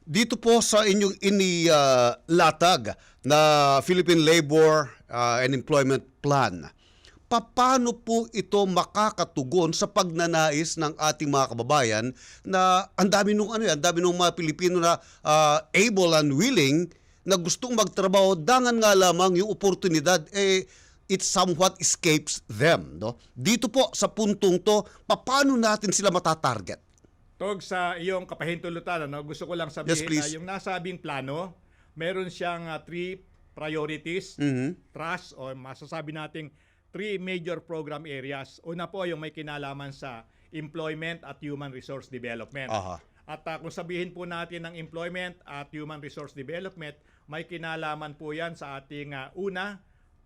Dito po sa inyong inilatag na Philippine Labor uh, and Employment Plan, paano po ito makakatugon sa pagnanais ng ating mga kababayan na ang dami nung ano ang dami nung mga Pilipino na uh, able and willing na gustong magtrabaho, dangan nga lamang yung oportunidad eh it somewhat escapes them, no? Dito po sa puntong to, paano natin sila matatarget? Tog sa iyong kapahintulutan, ano, gusto ko lang Yes, sabihin please. na yung nasabing plano, meron siyang ah, three priorities, Mhm. trust, o masasabi nating three major program areas. Una po yung may kinalaman sa employment at human resource development. Aha. At ah, kung sabihin po natin ng employment at human resource development, may kinalaman po yan sa ating ah, una,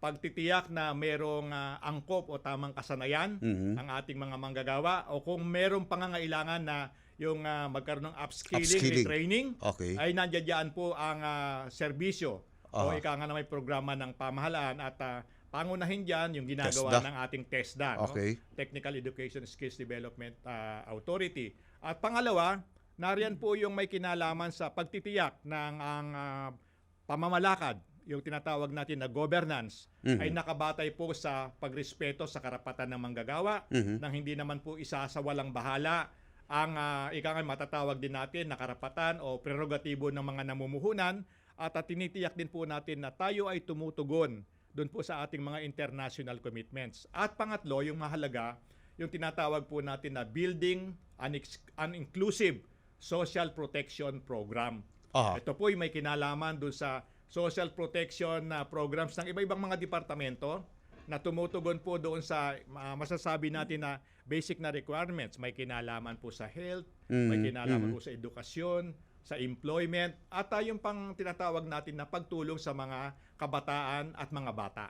pagtitiyak na merong ah, angkop o tamang kasanayan Mhm. ang ating mga manggagawa o kung merong pangangailangan na yung ah, magkaroon ng upskilling, Upskilling. training Okay. ay nandiyan po ang ah, serbisyo o Aha. ika nga na may programa ng pamahalaan at ah, pangunahin dyan yung ginagawa TESDA. ng ating TESDA, no? Okay. Technical Education Skills Development ah, Authority. At pangalawa, nariyan po yung may kinalaman sa pagtitiyak ng ang ah, pamamalakad, yung tinatawag natin na governance, Mhm. ay nakabatay po sa pagrespeto sa karapatan ng manggagawa, Mhm. nang hindi naman po isa sa walang bahala ang uh, ika nga matatawag din natin na karapatan o prerogatibo ng mga namumuhunan at uh, tinitiyak din po natin na tayo ay tumutugon doon po sa ating mga international commitments. At pangatlo, yung mahalaga, yung tinatawag po natin na Building an, an Inclusive Social Protection Program. Aha. Ito po ay may kinalaman doon sa social protection na programs ng iba-ibang mga departamento na tumutugon po doon sa ah, masasabi natin na basic na requirements. May kinalaman po sa health, may Mhm, kinalaman po sa edukasyon, sa employment, at ah, yung pang tinatawag natin na pagtulong sa mga kabataan at mga bata.